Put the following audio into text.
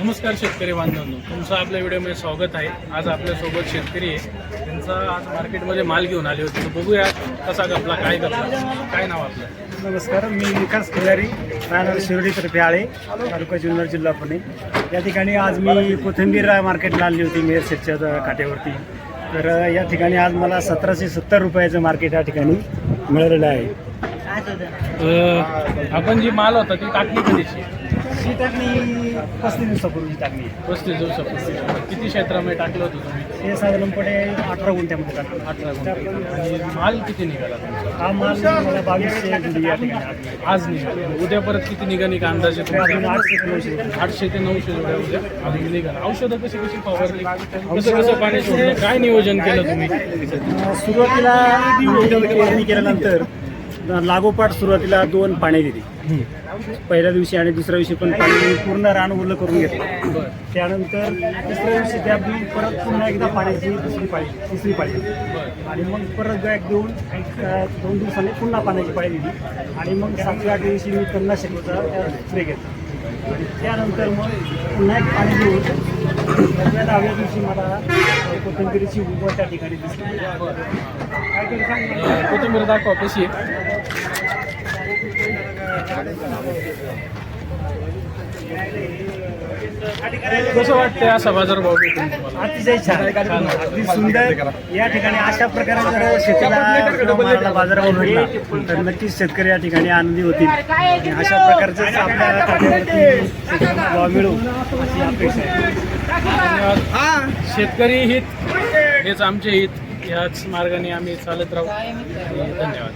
नमस्कार शेतकरी बांधवांनो. तुमचं आपल्या व्हिडिओमध्ये स्वागत आहे. आज आपल्यासोबत शेतकरी आहे. त्यांचा आज मार्केटमध्ये माल घेऊन आले होते. तर बघूया कसा गपला काय गपला. काय नाव आपलं? नमस्कार मी विकास खिलारी राहणार शिर्डी तर्फे आळे तालुका जुन्नर जिल्हा पुणे. या ठिकाणी आज मी कोथिंबीर मार्केटला आणली होती मेयर सेटच्या काठ्यावरती तर या ठिकाणी आज मला सतराशे सत्तर रुपयाचं मार्केट या ठिकाणी मिळालेलं आहे. आपण जी माल होता ती टाकली कधीची ही टाकणी पस्तीस दिवसापूर्वी टाकणी आहे. पस्तीस दिवसापूर्वी. किती क्षेत्रामध्ये टाकलं होतं तुम्ही? हे साधारणपणे अठरा गुंठ्यामध्ये टाकलं अठरा गुंठे. आणि माल किती निघाला तुमचा? हा माल मला बावीसशे या ठिकाणी. आज निघाला. उद्या परत किती निघाली का अंदाजे ते अजून तुमचा आठशे ते नऊशे रुपये. आठशे ते नऊशे उद्या अजून निघाला. औषधं कशी कशी फवारली? कसं कसं पाणी सोडलं काय नियोजन केलं तुम्ही? अ, सुरुवातीला केल्यानंतर लागोपाठ सुरुवातीला दोन पाणी दिली. पहिल्या दिवशी आणि दुसऱ्या दिवशी पण पाणी पूर्ण रान उरलं करून घेतलं. त्यानंतर तिसऱ्या दिवशी त्या परत पुन्हा एकदा पाण्याची दुसरी पाळी तिसरी पाळी आणि मग परत बॅग देऊन दोन दिवसांनी पुन्हा पाण्याची पाळी दिली. आणि मग सातव्या आठ दिवशी मी पन्नास शेकोचा स्प्रे घेतला. आणि त्यानंतर मग पुन्हा एक पाणी देऊन नवव्या दहाव्या दिवशी मला कोथिंबिरीची उभं त्या ठिकाणी दिसली. काय सांग? कोथिंबीर दाखवा कशी आहे? कसं वाटतंय असा बाजार भाव अतिशय छान. अगदी सुंदर. या ठिकाणी अशा प्रकारे जर मालाला बाजारावर भेटला तर नक्कीच शेतकरी या ठिकाणी आनंदी होतील. आणि अशा प्रकारचंच आपल्याला काठ्यावरती भाव मिळू अशी अपेक्षा आहे. शेतकरी हित हेच आमचे हित. ह्याच मार्गाने आम्ही चालत राहू. धन्यवाद.